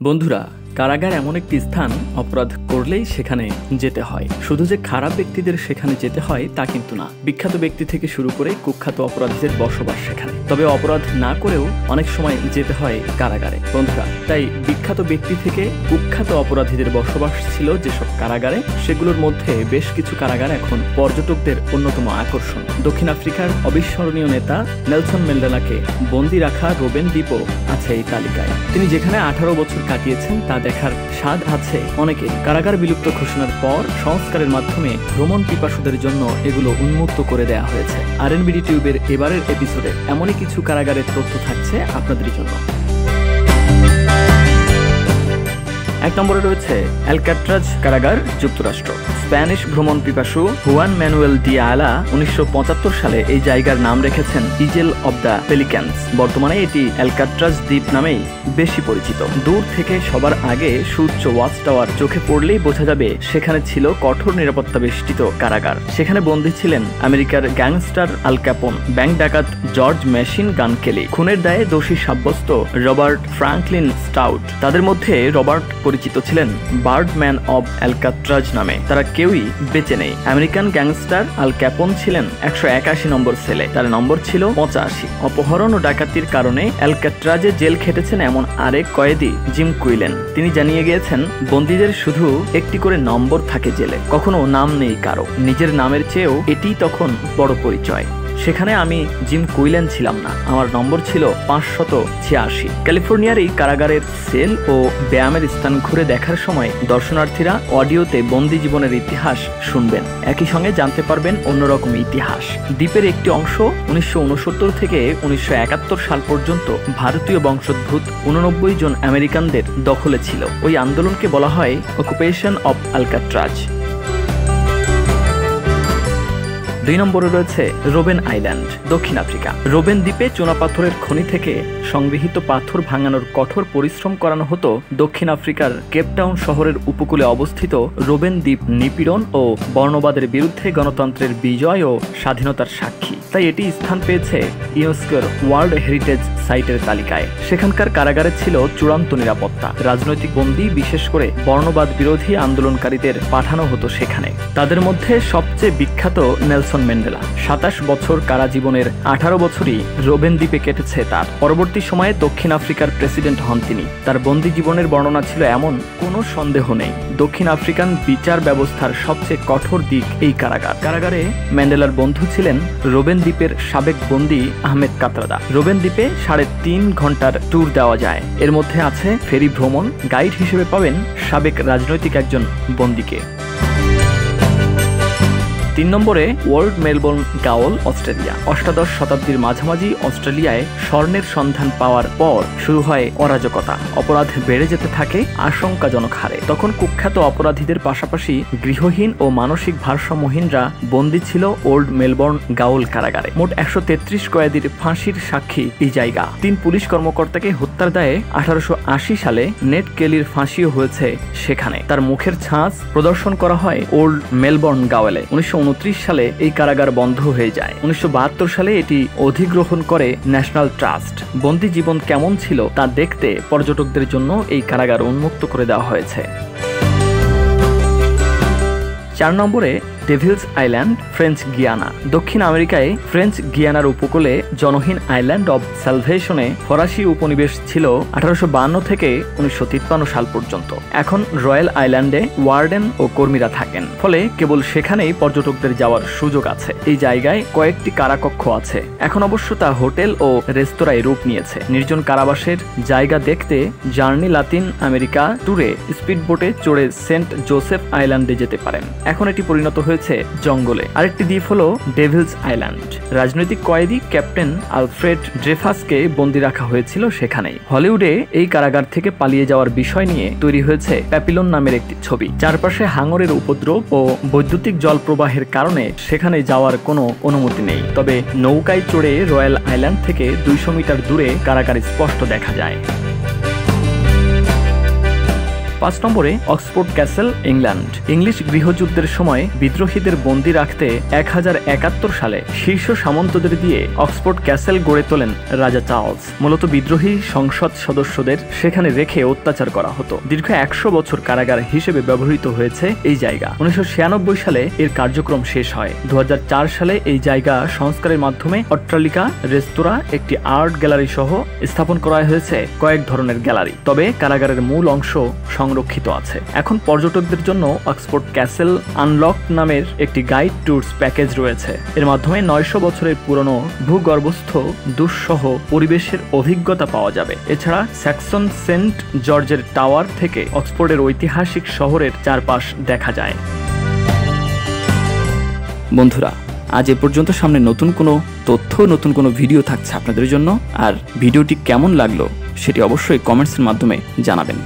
বন্ধুরা কারাগার এমন একটি স্থান অপরাধ করলেই সেখানে যেতে হয়। শুধু যে খারাপ ব্যক্তিদের সেখানে যেতে হয় তা কিন্তু না। বিখ্যাত ব্যক্তি থেকে শুরু করে কুখ্যাত অপরাধীদের বসবাস সেখানে। তবে অপরাধ না করেও অনেক সময় যেতে হয় কারাগারে। বন্ধুরা, তাই বিখ্যাত ব্যক্তি থেকে কুখ্যাত অপরাধীদের বসবাস ছিল যেসব কারাগারে, সেগুলোর মধ্যে বেশ কিছু কারাগার এখন পর্যটকদের অন্যতম আকর্ষণ। দক্ষিণ আফ্রিকার অবিস্মরণীয় নেতা নেলসন মেন্ডেলাকে বন্দি রাখা রোবেন দ্বীপও আছে এই তালিকায়। তিনি যেখানে আঠারো বছর কাটিয়েছেন তা দেখার স্বাদ আছে। অনেকে কারাগার বিলুপ্ত ঘোষণার পর সংস্কারের মাধ্যমে ভ্রমণ পিপাসুদের জন্য এগুলো উন্মুক্ত করে দেয়া হয়েছে। আর এন বিডি টিউবের এবারের এপিসোডে এমনই কিছু কারাগারের তথ্য থাকছে আপনাদের জন্য। এক নম্বরে রয়েছে অ্যালকাট্রাজ কারাগার, যুক্তরাষ্ট্র। স্প্যানিশ ভ্রমণ পিপাসু হুয়ান ম্যানুয়েল ডি আলা উনিশশো সালে এই জায়গার নাম রেখেছেন ইজেল অব দ্য পেলিক্যান্স বর্তমানে এটি অ্যালকাট্রাজ দ্বীপ নামেই বেশি পরিচিত। দূর থেকে সবার আগে সুউচ্চ ওয়াচ টাওয়ার চোখে পড়লেই বোঝা যাবে সেখানে ছিল কঠোর নিরাপত্তা বেষ্টিত কারাগার। সেখানে বন্দী ছিলেন আমেরিকার গ্যাংস্টার আল ব্যাংক ডাকাত জর্জ মেশিন গান কেলি খুনের দায়ে দোষী সাব্যস্ত রবার্ট ফ্রাঙ্কলিন স্টাউট। তাদের মধ্যে রবার্ট পরিচিত ছিলেন বার্ডম্যান অব অ্যালকাট্রাজ নামে। তারা কেউই বেঁচে নেই। আমেরিকান গ্যাংস্টার আল ক্যাপন ছিলেন একশো একাশি নম্বর সেলে। তার নম্বর ছিল পঁচাশি। অপহরণ ও ডাকাতির কারণে অ্যালকাট্রাজে জেল খেটেছেন এমন আরেক কয়েদি জিম কুইলেন। তিনি জানিয়ে গিয়েছেন, বন্দীদের শুধু একটি করে নম্বর থাকে জেলে। কখনো নাম নেই কারও। নিজের নামের চেয়েও এটি তখন বড় পরিচয়। সেখানে আমি জিম কুইলেন ছিলাম না। আমার নম্বর ছিল পাঁচশত ছিয়াশি। ক্যালিফোর্নিয়ার এই কারাগারের সেল ও ব্যায়ামের স্থান ঘুরে দেখার সময় দর্শনার্থীরা অডিওতে বন্দি জীবনের ইতিহাস শুনবেন। একই সঙ্গে জানতে পারবেন অন্যরকম ইতিহাস। দ্বীপের একটি অংশ উনিশশো উনসত্তর থেকে উনিশশো একাত্তর সাল পর্যন্ত ভারতীয় বংশোদ্ভূত উননব্বই জন আমেরিকানদের দখলে ছিল। ওই আন্দোলনকে বলা হয় অকুপেশন অব আলকাট্রাজ দুই নম্বরে রয়েছে রোবেন আইল্যান্ড, দক্ষিণ আফ্রিকা। রোবেন দ্বীপে চুনাপাথরের খনি থেকে সংগৃহীত পাথর ভাঙানোর কঠোর পরিশ্রম করানো হতো দক্ষিণ আফ্রিকার কেপটাউন শহরের উপকূলে অবস্থিত রোবেন দ্বীপ নিপীড়ন ও বর্ণবাদের বিরুদ্ধে গণতন্ত্রের বিজয় ও স্বাধীনতার সাক্ষী। তাই এটি স্থান পেয়েছে ইউনেস্কোর ওয়ার্ল্ড হেরিটেজ সাইটের তালিকায়। সেখানকার কারাগারে ছিল চূড়ান্ত নিরাপত্তা। রাজনৈতিক বন্দী, বিশেষ করে বর্ণবাদ বিরোধী আন্দোলনকারীদের পাঠানো হতো সেখানে। তাদের মধ্যে সবচেয়ে বিখ্যাত নেলসন ম্যান্ডেলা। সাতাশ বছর কারা জীবনের আঠারো বছরই রোবেন দ্বীপে কেটেছে তার। পরবর্তী সময়ে দক্ষিণ আফ্রিকার প্রেসিডেন্ট হন তিনি। তার বন্দি জীবনের বর্ণনা ছিল এমন, কোনো সন্দেহ নেই। দক্ষিণ আফ্রিকান বিচার ব্যবস্থার সবচেয়ে কঠোর দিক এই কারাগার। কারাগারে ম্যান্ডেলার বন্ধু ছিলেন রোবেন দ্বীপের সাবেক বন্দী আহমেদ কাতরাদা। রোবেন দ্বীপে সাড়ে তিন ঘণ্টার ট্যুর দেওয়া যায়। এর মধ্যে আছে ফেরি ভ্রমণ গাইড হিসেবে পাবেন সাবেক রাজনৈতিক একজন বন্দীকে। তিন নম্বরে ওয়ার্ল্ড মেলবোর্ন গাওল, অস্ট্রেলিয়া। অষ্টাদশ শতাব্দীর মাঝামাঝি অস্ট্রেলিয়ায় স্বর্ণের সন্ধান পাওয়ার পর শুরু হয় অরাজকতা। অপরাধ বেড়ে যেতে থাকে আশঙ্কাজনক হারে। তখন কুখ্যাত অপরাধীদের পাশাপাশি গৃহহীন ও মানসিক ভারসাম্যহীনরা বন্দী ছিল ওল্ড মেলবোর্ন গাউল কারাগারে। মোট একশো তেত্রিশ কয়েদির ফাঁসির সাক্ষী এই জায়গা তিন পুলিশ কর্মকর্তাকে হত্যার দায়ে আঠারোশো আশি সালে নেট কেলির ফাঁসিও হয়েছে সেখানে। তার মুখের ছাঁচ প্রদর্শন করা হয় ওল্ড মেলবোর্ন গাওয়েলে উনিশশো সালে এই কারাগার বন্ধ হয়ে যায়। উনিশশো বাহাত্তর সালে এটি অধিগ্রহণ করে ন্যাশনাল ট্রাস্ট। বন্দি জীবন কেমন ছিল তা দেখতে পর্যটকদের জন্য এই কারাগার উন্মুক্ত করে দেওয়া হয়েছে। চার নম্বরে ডেভিলস আইল্যান্ড, ফ্রেঞ্চ গিয়ানা। দক্ষিণ আমেরিকায় ফ্রেঞ্চ গিয়ানার উপকূলে জনহীন আইল্যান্ড অব স্যালভেশনে ফরাসি উপনিবেশ ছিল আঠারোশো থেকে উনিশশো তিপ্পান্ন সাল পর্যন্ত। এখন রয়্যাল আইল্যান্ডে ওয়ার্ডেন ও কর্মীরা থাকেন। ফলে কেবল সেখানেই পর্যটকদের যাওয়ার সুযোগ আছে। এই জায়গায় কয়েকটি কারাকক্ষ আছে। এখন অবশ্য তা হোটেল ও রেস্তোরাঁয় রূপ নিয়েছে। নির্জন কারাবাসের জায়গা দেখতে জার্নি লাতিন আমেরিকা ট্যুরে স্পিডবোটে চড়ে সেন্ট জোসেফ আইল্যান্ডে যেতে পারেন। এখন এটি পরিণত হয়েছে জঙ্গলে। আরেকটি দ্বীপ হলো ডেভিলস আইল্যান্ড রাজনৈতিক কয়েদি ক্যাপ্টেন আলফ্রেড ড্রেফাসকে বন্দি রাখা হয়েছিল সেখানেই। হলিউডে এই কারাগার থেকে পালিয়ে যাওয়ার বিষয় নিয়ে তৈরি হয়েছে প্যাপিলন নামের একটি ছবি। চারপাশে হাঙরের উপদ্রব ও বৈদ্যুতিক জল প্রবাহের কারণে সেখানে যাওয়ার কোনো অনুমতি নেই। তবে নৌকায় চড়ে রয়্যাল আইল্যান্ড থেকে দুইশো মিটার দূরে কারাগার স্পষ্ট দেখা যায়। পাঁচ নম্বরে অক্সফোর্ড ক্যাসেল, ইংল্যান্ড। ইংলিশ গৃহযুদ্ধের সময় বিদ্রোহীদের বন্দী রাখতে এক সালে শীর্ষ সামন্তদের দিয়ে অক্সফোর্ড ক্যাসেল গড়ে তোলেন রাজা চার্লস। মূলত বিদ্রোহী সংসদ সদস্যদের সেখানে রেখে অত্যাচার করা হতো। দীর্ঘ একশো বছর কারাগার হিসেবে ব্যবহৃত হয়েছে এই জায়গা। উনিশশো ছিয়ানব্বই সালে এর কার্যক্রম শেষ হয়। দু হাজার চার সালে এই জায়গা সংস্কারের মাধ্যমে অট্টালিকা, রেস্তোরাঁ, একটি আর্ট গ্যালারি সহ স্থাপন করা হয়েছে কয়েক ধরনের গ্যালারি। তবে কারাগারের মূল অংশ সংরক্ষিত আছে। এখন পর্যটকদের জন্য অক্সফোর্ড ক্যাসেল আনলক নামের একটি গাইড ট্যুরস প্যাকেজ রয়েছে। এর মাধ্যমে নয়শো বছরের পুরনো ভূগর্ভস্থ, দুঃসহ পরিবেশের অভিজ্ঞতা পাওয়া যাবে। এছাড়া স্যাক্সন সেন্ট জর্জের টাওয়ার থেকে অক্সফোর্ডের ঐতিহাসিক শহরের চারপাশ দেখা যায়। বন্ধুরা, আজ এ পর্যন্ত সামনে নতুন কোনো তথ্য, নতুন কোনো ভিডিও থাকছে আপনাদের জন্য। আর ভিডিওটি কেমন লাগল, সেটি অবশ্যই কমেন্টসের মাধ্যমে জানাবেন।